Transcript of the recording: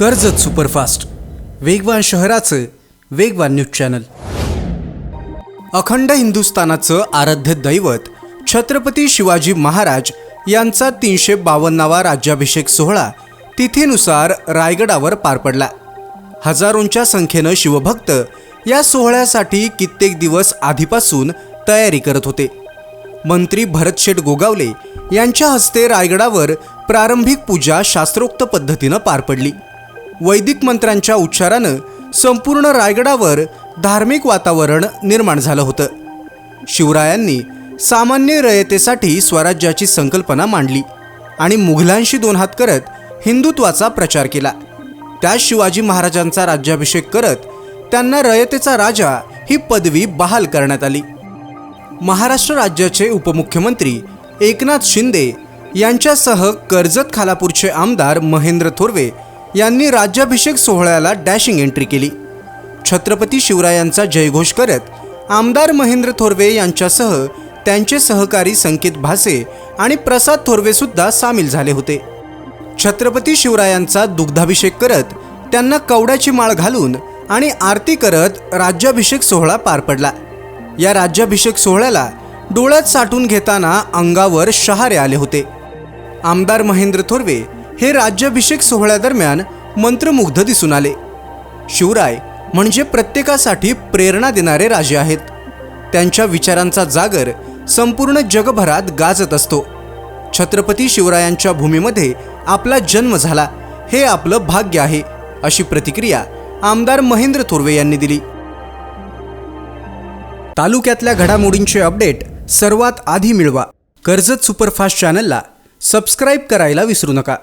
Karjat superfast. वेगवान शहराचं वेगवान न्यूज चॅनल. अखंड हिंदुस्थानाचं आराध्य दैवत छत्रपती शिवाजी महाराज यांचा तीनशे बावन्नावा राज्याभिषेक सोहळा तिथीनुसार रायगडावर पार पडला. हजारोंच्या संख्येनं शिवभक्त या सोहळ्यासाठी कित्येक दिवस आधीपासून तयारी करत होते. मंत्री भरतशेठ गोगावले यांच्या हस्ते रायगडावर प्रारंभिक पूजा शास्त्रोक्त पद्धतीनं पार पडली. वैदिक मंत्रांच्या उच्चारानं संपूर्ण रायगडावर धार्मिक वातावरण निर्माण झालं होतं. शिवरायांनी सामान्य रयतेसाठी स्वराज्याची संकल्पना मांडली आणि मुघलांशी दोन हात करत हिंदुत्वाचा प्रचार केला. त्या शिवाजी महाराजांचा राज्याभिषेक करत त्यांना रयतेचा राजा ही पदवी बहाल करण्यात आली. महाराष्ट्र राज्याचे उपमुख्यमंत्री एकनाथ शिंदे यांच्यासह कर्जत खालापूरचे आमदार महेंद्र थोरवे यांनी राज्याभिषेक सोहळ्याला डॅशिंग एंट्री केली. छत्रपती शिवरायांचा जयघोष करत आमदार महेंद्र थोरवे यांच्यासह त्यांचे सहकारी संकेत भासे आणि प्रसाद थोरवेसुद्धा सामील झाले होते. छत्रपती शिवरायांचा दुग्धाभिषेक करत त्यांना कवड्याची माळ घालून आणि आरती करत राज्याभिषेक सोहळा पार पडला. या राज्याभिषेक सोहळ्याला डोळ्यात साठून घेताना अंगावर शहारे आले होते. आमदार महेंद्र थोरवे हे राज्याभिषेक सोहळ्यादरम्यान मंत्रमुग्ध दिसून आले. शिवराय म्हणजे प्रत्येकासाठी प्रेरणा देणारे राजे आहेत. त्यांच्या विचारांचा जागर संपूर्ण जगभरात गाजत असतो. छत्रपती शिवरायांच्या भूमीमध्ये आपला जन्म झाला हे आपलं भाग्य आहे अशी प्रतिक्रिया आमदार महेंद्र थोरवे यांनी दिली. तालुक्यातल्या घडामोडींचे अपडेट सर्वात आधी मिळवा. कर्जत सुपरफास्ट चॅनलला सबस्क्राईब करायला विसरू नका.